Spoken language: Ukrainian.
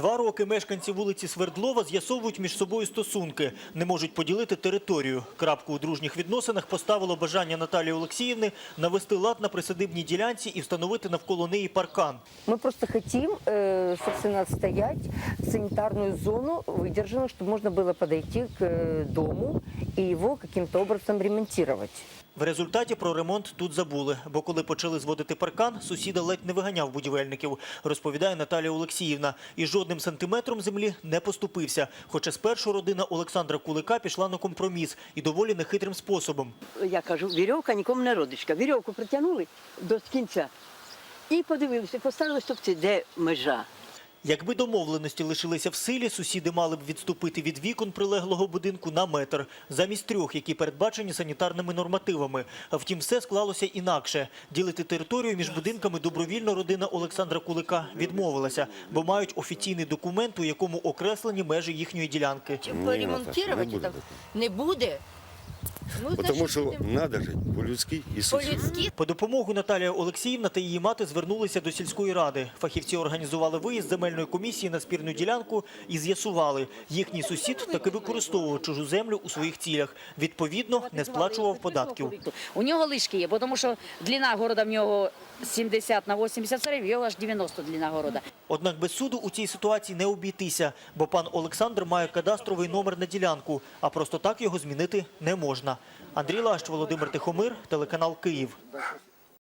Два роки мешканці вулиці Свердлова з'ясовують між собою стосунки, не можуть поділити територію. Крапку у дружніх відносинах поставило бажання Наталії Олексіївни навести лад на присадибній ділянці і встановити навколо неї паркан. Мы просто хотим, э, собственно, отстоять санитарную зону выдержанную, чтобы можно было подойти к э, дому и его каким-то образом ремонтировать. В результаті про ремонт тут забули, бо коли почали зводити паркан, сусіда ледь не виганяв будівельників, розповідає Наталія Олексіївна. І жодним сантиметром землі не поступився. Хоча спершу родина Олександра Кулика пішла на компроміс і доволі нехитрим способом. я кажу, вірьовка нікому не родичка. Вірьовку притягнули до кінця і подивилися, поставили стовпці, де межа. Якби домовленості лишилися в силі, сусіди мали б відступити від вікон прилеглого будинку на метр, замість трьох, які передбачені санітарними нормативами. А Втім, все склалося інакше. Ділити територію між будинками добровільно родина Олександра Кулика відмовилася, бо мають офіційний документ, у якому окреслені межі їхньої ділянки. Поремонтувати не буде там не буде. Ну, Потому значить, що будемо треба жити по-людськи і по-людськи. По допомогу Наталія Олексіївна та її мати звернулися до сільської ради. Фахівці організували виїзд земельної комісії на спірну ділянку і з'ясували, їхній сусід таки використовував чужу землю у своїх цілях. Відповідно, не сплачував податків. У нього лишки є, бо тому що длина города в нього 70 на 80 сарів, його аж 90 длина города. Однак без суду у цій ситуації не обійтися, бо пан Олександр має кадастровий номер на ділянку, а просто так його змінити не можна. Андрій Лащ, Володимир Тихомир, телеканал Київ.